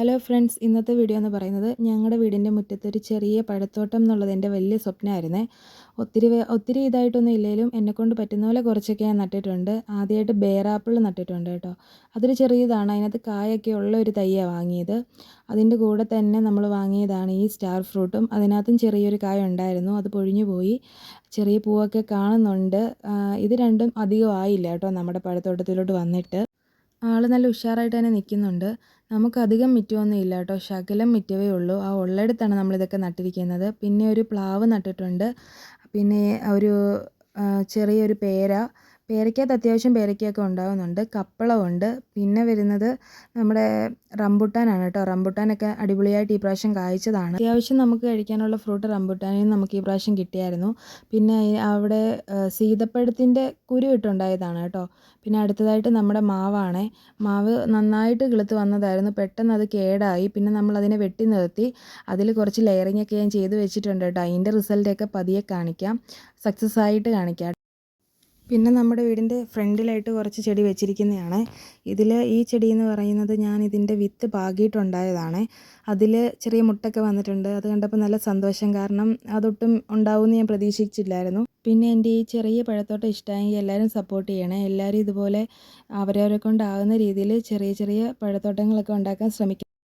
Hello friends ഇന്നത്തെ video എന്ന് പറയുന്നത് ഞങ്ങളുടെ വീടിന്റെ മുറ്റത്ത് ഒരു ചെറിയ പഴത്തോട്ടം എന്നുള്ളത് എന്റെ വലിയ സ്വപ്നമായിരുന്നേ. ഒത്തിരി ഒത്തിരി ഇതായിട്ടൊന്നും ഇല്ലെങ്കിലും എന്നെക്കൊണ്ട് പറ്റുന്ന പോലെ കുറച്ചൊക്കെ ഞാൻ നട്ടിട്ടുണ്ട്. ആദ്യമായിട്ട് ബേറാപ്പിൾ നട്ടിട്ടുണ്ട് കേട്ടോ. അതൊരു ചെറിയതാണ് അതിനകത്ത് കായൊക്കെ ഉള്ള ഒരു തയ്യാണ് വാങ്ങിയത്. അതിന്റെ കൂടെ തന്നെ നമ്മൾ വാങ്ങിയതാണ് ഈ സ്റ്റാർ ഫ്രൂട്ടും. അതിനകത്തും ചെറിയൊരു കായ ഉണ്ടായിരുന്നു അത് പൊഴിഞ്ഞു പോയി. ചെറിയ പൂവൊക്കെ കാണുന്നുണ്ട്. ഇത് രണ്ടും അധികം ആയില്ല കേട്ടോ നമ്മുടെ പഴത്തോട്ടത്തിലോട്ട് വന്നിട്ട്. ആൾ നല്ല ഉഷാറായിട്ട് തന്നെ നിൽക്കുന്നുണ്ട് നമുക്കധികം മിറ്റമൊന്നും ഇല്ല കേട്ടോ. ശകലം മിറ്റവേ ഉള്ളൂ. ആ ഉള്ളിടത്താണ് നമ്മളിതൊക്കെ നട്ടിരിക്കുന്നത്. പിന്നെ ഒരു പ്ലാവ് നട്ടിട്ടുണ്ട്. പിന്നെ ഒരു ചെറിയൊരു പേര. പേരയ്ക്കകത്ത് അത്യാവശ്യം പേരയ്ക്കയൊക്കെ ഉണ്ടാകുന്നുണ്ട് കപ്പളമുണ്ട് പിന്നെ വരുന്നത് നമ്മുടെ റംബുട്ടാനാണ് കേട്ടോ. റംബുട്ടാനൊക്കെ അടിപൊളിയായിട്ട് ഈ പ്രാവശ്യം കായ്ച്ചതാണ്. അത്യാവശ്യം നമുക്ക് കഴിക്കാനുള്ള ഫ്രൂട്ട് റംബുട്ടാനിൽ നമുക്ക് ഈ പ്രാവശ്യം കിട്ടിയായിരുന്നു. പിന്നെ അവിടെ സീതപ്പഴത്തിന്റെ കുരു ഇട്ടുണ്ടായതാണ് കേട്ടോ. പിന്നെ അടുത്തതായിട്ട് നമ്മുടെ മാവാണേ. മാവ് നന്നായിട്ട് കിളുത്ത് വന്നതായിരുന്നു. പെട്ടെന്ന് അത് കേടായി. പിന്നെ നമ്മൾ അതിനെ വെട്ടി നിർത്തി. അതിൽ കുറച്ച് ലെയറിംഗ് ഒക്കെ ഞാൻ ചെയ്ത് വെച്ചിട്ടുണ്ട് കേട്ടോ. അതിന്റെ റിസൾട്ടൊക്കെ പതിയെ കാണിക്കാം. സക്സസ് ആയിട്ട് കാണിക്കാം. പിന്നെ നമ്മുടെ വീടിന്റെ ഫ്രണ്ടിലായിട്ട് കുറച്ച് ചെടി വെച്ചിരിക്കുന്നതാണ്. ഇതിൽ ഈ ചെടി എന്ന് പറയുന്നത് ഞാൻ ഇതിന്റെ വിത്ത് പാകിയിട്ടുണ്ടായതാണ്. അതിൽ ചെറിയ മുട്ടൊക്കെ വന്നിട്ടുണ്ട്. അത് കണ്ടപ്പോൾ നല്ല സന്തോഷം. കാരണം അതൊട്ടും ഉണ്ടാവുമെന്ന് ഞാൻ പ്രതീക്ഷിച്ചില്ലായിരുന്നു. പിന്നെ എന്റെ ഈ ചെറിയ പഴത്തോട്ടം ഇഷ്ടമായെങ്കിൽ എല്ലാവരും സപ്പോർട്ട് ചെയ്യണേ. എല്ലാവരും ഇതുപോലെ അവരവരെ കൊണ്ടാകുന്ന രീതിയിൽ ചെറിയ ചെറിയ പഴത്തോട്ടങ്ങളൊക്കെ ഉണ്ടാക്കാൻ ശ്രമിക്കണം